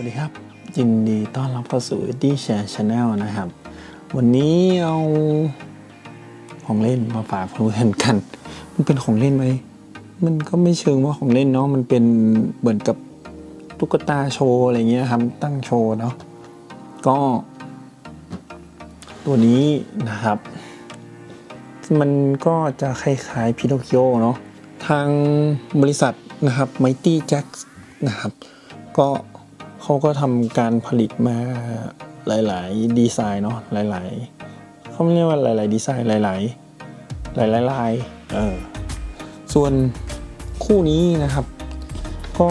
วัสดีครับ ยินดีต้อนรับเข้าสู่ Eddie Share Channel นะครับ วันนี้เอาของเล่นมาฝากเพื่อนๆกัน มันเป็นของเล่นไหม มันก็ไม่เชิงว่าของเล่นเนาะ มันเป็นเหมือนกับตุ๊กตาโชว์อะไรเงี้ยครับ ตั้งโชว์เนาะ ก็ ตัวนี้นะครับ มันก็จะคล้ายๆพิโนคิโอเนาะ ทางบริษัทนะครับ Mighty Jack นะครับ ก็ เขาก็ทำการผลิตมาหลาย ๆ ดีไซน์เนาะหลาย ๆเขาเรียกว่าหลาย ๆ ดีไซน์หลาย ๆ หลาย ๆ ลายเออส่วนคู่นี้นะครับ ก็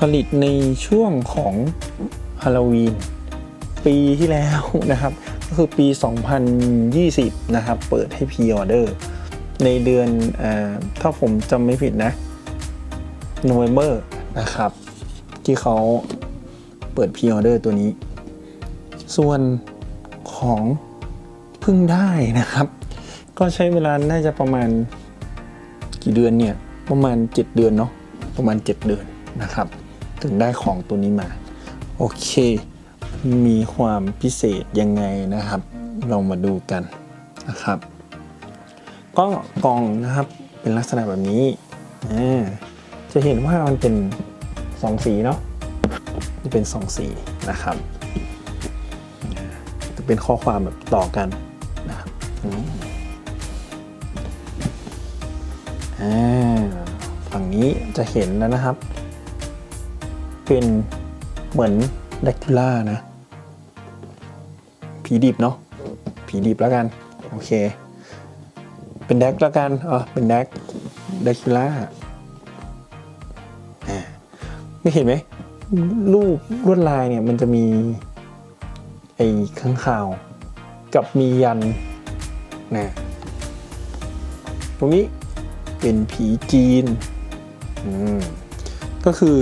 ผลิตในช่วงของฮาโลวีนปีที่แล้วนะครับ ก็คือปี 2020 นะครับ เปิดให้พ r ออเดอร์ ในเดือนอถ้าผมจำไม่ผิดนะโนเวม ber นะครับ ที่เขา เปิดพ r ออเดอร์ตัวนี้ ส่วนของเพิ่งได้นะครับ ก็ใช้เวลาน่าจะประมาณกี่เดือนเนี่ย ประมาณ 7 เดือนเนาะประมาณ 7 เดือนนะครับ ถึงได้ของตัวนี้มา โอเค มีความพิเศษยังไงนะครับ เรามาดูกันนะครับ ก็กล่องนะครับเป็นลักษณะแบบนี้จะเห็นว่ามันเป็นสองสีเนาะ จะเป็นสองสีนะครับ จะเป็นข้อความแบบต่อกันนะครับอ่าฝั่งนี้จะเห็นแล้วนะครับ เป็นเหมือนแดกทูล่านะ ผีดิบเนาะผีดิบแล้วกัน โอเค เป็นแดกแล้วกันเออเป็นแดกแดกทูล่าอ่าไม่เห็นไหม รูปลวดลายเนี่ยมันจะมีไอ้ข้างข่าว กับมียันนะตรงนี้เป็นผีจีนก็คือ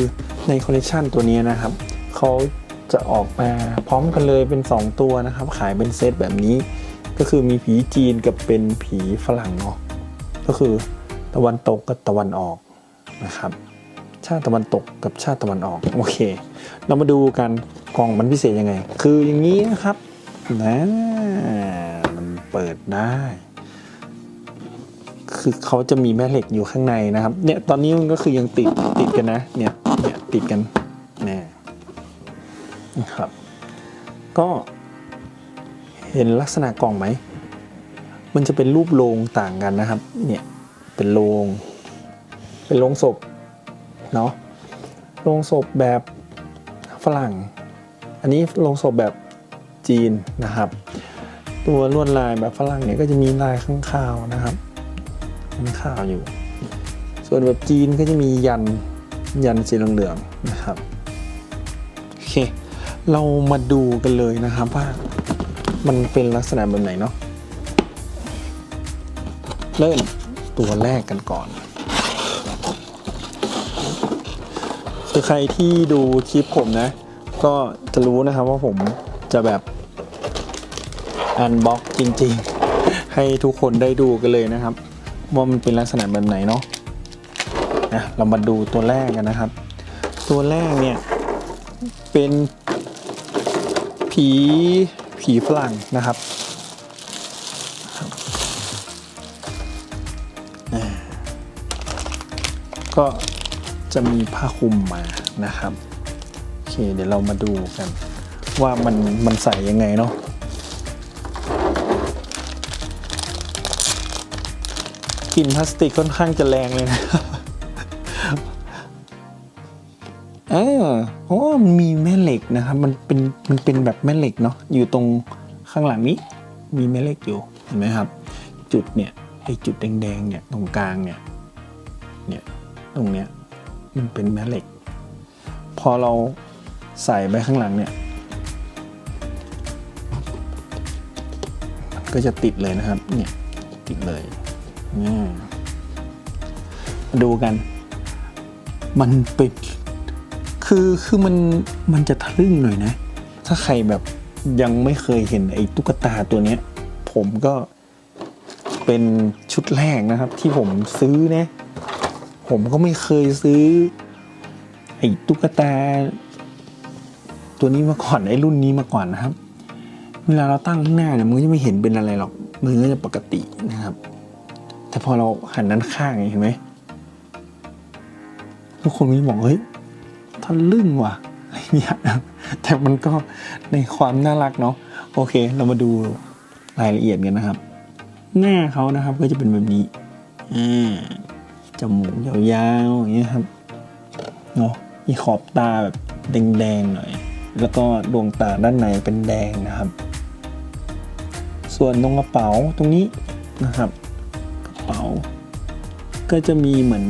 ในคอลเลกชันตัวนี้นะครับเขาจะออกมาพร้อมกันเลยเป็น 2 ตัวนะครับ ขายเป็นเซตแบบนี้ ก็คือมีผีจีนกับเป็นผีฝรั่งเนาะก็คือตะวันตกกับตะวันออกนะครับ ชาติตะวันตกกับชาติตะวันออกโอเค เรามาดูกันกล่องมันพิเศษยังไง คืออย่างนี้นะครับนะมันเปิดได้ คือเขาจะมีแม่เหล็กอยู่ข้างในนะครับ เนี่ยตอนนี้มันก็คือยังติดติดกันนะ เนี่ยเนี่ยติดกันนี่นะครับ ก็เห็นลักษณะกล่องไหม มันจะเป็นรูปโลงต่างกันนะครับ เนี่ยเป็นโลง เป็นโลงศพ เนาะโลงศพแบบฝรั่ง อันนี้โลงศพแบบจีนนะครับ ตัวลวดลายแบบฝรั่งเนี่ยก็จะมีลายข้างคาวนะครับข้างข่าวอยู่ ส่วนแบบจีนก็จะมียันยันสีเหลืองๆนะครับโอเคเรามาดูกันเลยนะครับว่ามันเป็นลักษณะแบบไหนเนาะเริ่มตัวแรกกันก่อน คือใครที่ดูคลิปผมนะ ก็จะรู้นะครับว่าผมจะแบบอันบ็อกจริงๆ ให้ทุกคนได้ดูกันเลยนะครับ ว่ามันเป็นลักษณะแบบไหนเนาะนะเรามาดูตัวแรกกันนะครับ ตัวแรกเนี่ย เป็นผีผีฝรั่งนะครับก็ จะมีผ้าคลุมมานะครับโอเคเดี๋ยวเรามาดูกัน ว่ามันมันใส่ยังไงเนาะกลิ่นพลาสติกค่อนข้างจะแรงเลยนะเออโอ้มีแม่เหล็กนะครับ มันเป็นมันเป็นแบบแม่เหล็กเนาะอยู่ตรงข้างหลังนี้ มีแม่เหล็กอยู่เห็นไหมครับ จุดเนี่ยไอจุดแดงๆเนี่ยตรงกลางเนี่ยเนี่ยตรงเนี้ย เป็นแม่เหล็ก พอเราใส่ไปข้างหลังเนี่ยก็จะติดเลยนะครับ เนี่ยติดเลยอืมมาดูกัน มันเป็นคือคือมันมันจะทะลึ่งหน่อยนะ ถ้าใครแบบยังไม่เคยเห็นไอ้ตุ๊กตาตัวเนี้ย ผมก็เป็นชุดแรกนะครับ ที่ผมซื้อนะ ผมก็ไม่เคยซื้อ ไอ้ตุ๊กตา ตัวนี้มาก่อนไอ้รุ่นนี้มาก่อนนะครับ เวลาเราตั้งข้างหน้าเนี่ยมันก็จะไม่เห็นเป็นอะไรหรอกมือก็จะปกตินะครับ แต่พอเราหันด้านข้างเห็นไหมทุกคนก็จะบอกเฮ้ยทะลึ่งว่ะอะไรเงี้ยแต่มันก็ในความน่ารักเนาะโอเค เรามาดูรายละเอียดกันนะครับ หน้าเขานะครับก็จะเป็นแบบนี้อ่า จมูกยาวๆอย่างเงี้ยครับเนาะมีขอบตาแบบแดงๆหน่อย แล้วก็ดวงตาด้านในเป็นแดงนะครับ ส่วนตรงกระเป๋าตรงนี้นะครับกระเป๋า ก็จะมีเหมือน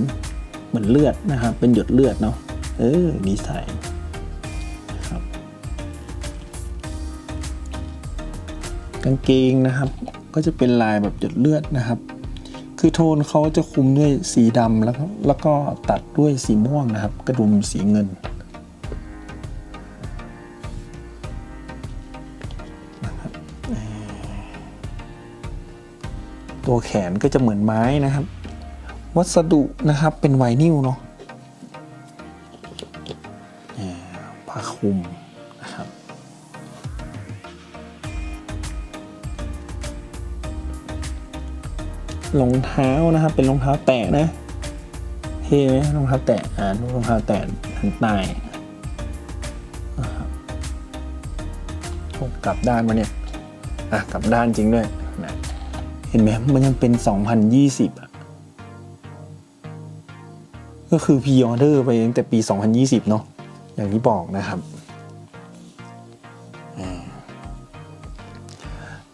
เหมือนเลือดนะครับ เป็นหยดเลือดเนาะเออดีไซน์ครับกางเกงนะครับ ก็จะเป็นลายแบบหยดเลือดนะครับ คือโทนเขาจะคุมด้วยสีดำแล้วก็แล้วก็ตัดด้วยสีม่วงนะครับ กระดุมสีเงินตัวแขนก็จะเหมือนไม้นะครับ วัสดุนะครับเป็นไวนิลเนาะผ้าคลุม รองเท้านะครับ เป็นรองเท้าแตะนะเท่ไหมรองเท้าแตะอ่านรองเท้าแตะทางใต้นะครับโอ้กลับด้านมาเนี่ยอะกลับด้านจริงด้วยนะเห็นไหมมันยังเป็น 2020อะก็คือพีออเดอร์ไปตั้งแต่ปี 2020 เนาะอย่างที่บอกนะครับ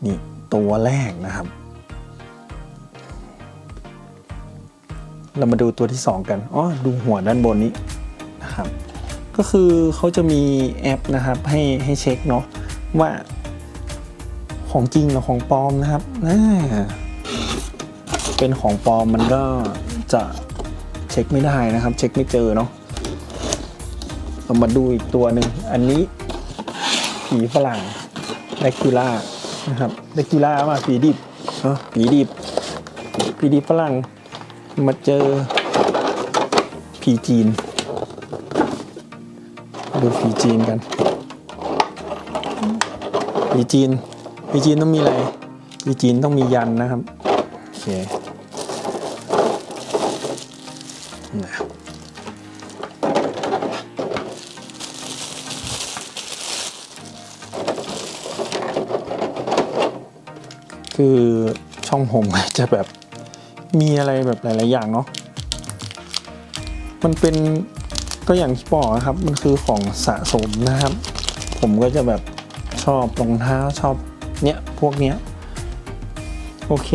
นี่ตัวแรกนะครับ เรามาดูตัวที่ 2 กันอ๋อดูหัวด้านบนนี้นะครับ ก็คือเขาจะมีแอปนะครับให้ให้เช็คเนาะว่าของจริงหรือของปลอมนะครับอ่าเป็นของปลอมมันก็จะเช็คไม่ได้นะครับ เช็คไม่เจอเนาะเรามาดูอีกตัวหนึ่งอันนี้ผีฝรั่งแดคิล่านะครับแดคิล่ามาผีดิบเออผีดิบผีดิบฝรั่ง มาเจอผีจีน ดูผีจีนกันผีจีนผีจีนต้องมีอะไรผีจีนต้องมียันนะครับ โอเคนะคือช่องผมจะแบบ มีอะไรแบบหลาย ๆ อย่างเนาะมันเป็นก็อย่างที่บอกนะครับ มันคือของสะสมนะครับ ผมก็จะแบบชอบรองเท้าชอบเนี้ยพวกเนี้ยโอเค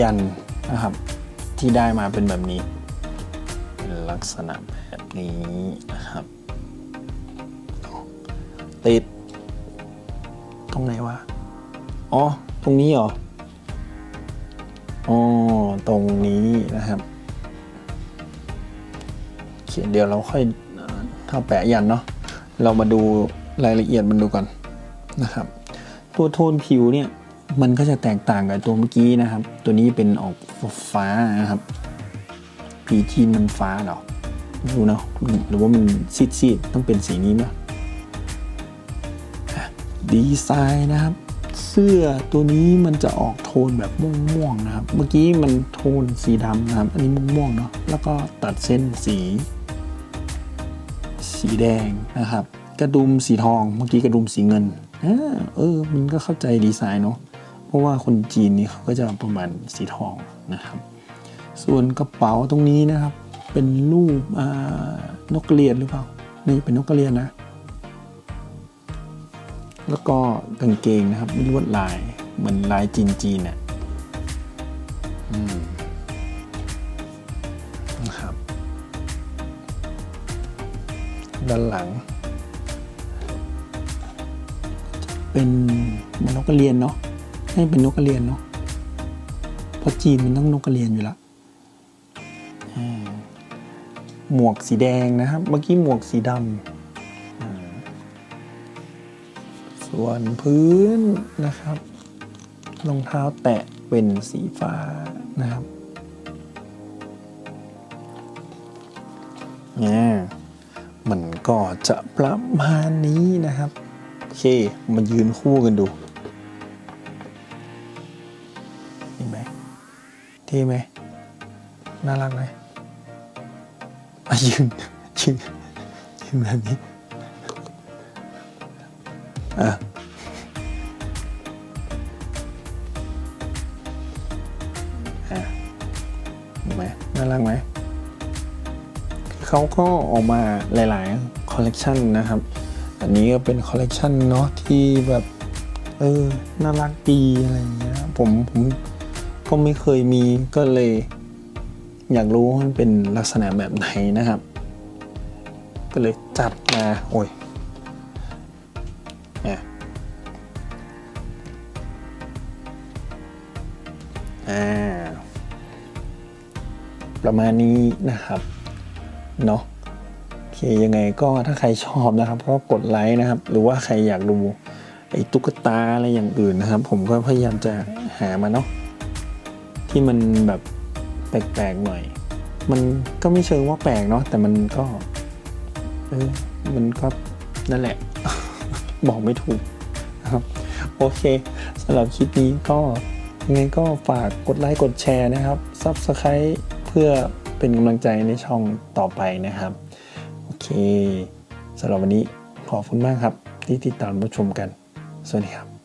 ยันนะครับ ที่ได้มาเป็นแบบนี้ เป็นลักษณะแบบนี้นะครับติด อ๋อ ตรงนี้เหรอ อ๋อ ตรงนี้นะครับ เขียนเดี๋ยวเราค่อยเอ่อถ้าแปะยันเนาะ เรามาดูรายละเอียดมันดูก่อนนะครับ ตัวโทนผิวเนี่ยมันก็จะแตกต่างกับตัวเมื่อกี้นะครับ ตัวนี้เป็นออกฟ้านะครับผีจีนมันฟ้าเหรอไม่รู้เนาะหรือว่ามันซีดๆต้องเป็นสีนี้ไหมดีไซน์นะครับ สื้อตัวนี้มันจะออกโทนแบบม่วงๆนะครับ เมื่อกี้มันโทนสีดำนะครับ อันนี้ม่วงๆเนาะ แล้วก็ตัดเส้นสี สีแดงนะครับ กระดุมสีทอง เมื่อกี้กระดุมสีเงินอ่าเออ มันก็เข้าใจดีไซน์เนาะ เพราะว่าคนจีนนี่เขาก็จะประมาณสีทองนะครับ ส่วนกระเป๋าตรงนี้นะครับ เป็นรูปนกกระเรียนหรือเปล่า นี่เป็นนกกระเรียนนะ แล้วก็กางเกงนะครับมีลวดลายเหมือนลายจีนจีนเนี่ยนะครับ ด้านหลัง เป็นมันนกกระเรียนเนาะให้เป็นนกกระเรียนเนาะเพราะจีนมันต้องนกกระเรียนอยู่ละหมวกสีแดงนะครับ เมื่อกี้หมวกสีดำ ส่วนพื้นนะครับรองเท้าแตะเป็นสีฟ้านะครับเนี่ยมันก็จะประมาณนี้นะครับ โอเค มายืนคู่กันดูเห็นไหมเท่ไหมน่ารักไหมอะยืนยืนยืนแบบนี้ อะ อะเห็นไหมน่ารักไหมเขาก็ออกมาหลายๆคอลเลกชันนะครับ อันนี้ก็เป็นคอลเลกชันเนาะที่แบบเออน่ารักดีอะไรอย่างเงี้ยผมผมก็ไม่เคยมีก็เลย อยากรู้ว่ามันเป็นลักษณะแบบไหนนะครับ ก็เลยจัดมาโอ้ยเนี่ยอ่า ประมาณนี้นะครับเนาะโอเคยังไงก็ถ้าใครชอบนะครับ ก็กดไลค์นะครับ หรือว่าใครอยากดูไอ้ตุ๊กตาอะไรอย่างอื่นนะครับ ผมก็พยายามจะหามาเนาะที่มันแบบแปลกๆหน่อย มันก็ไม่เชิงว่าแปลกเนาะแต่มันก็เออมันก็นั่นแหละ บอกไม่ถูกนะครับ โอเคสำหรับคลิปนี้ก็ยังไงก็ฝากกดไลค์กดแชร์นะครับ Subscribe พื่อเป็นกำลังใจในช่องต่อไปนะครับ โอเคสำหรับวันนี้ขอบคุณมากครับ ที่ติดตามรับชมกัน สวัสดีครับ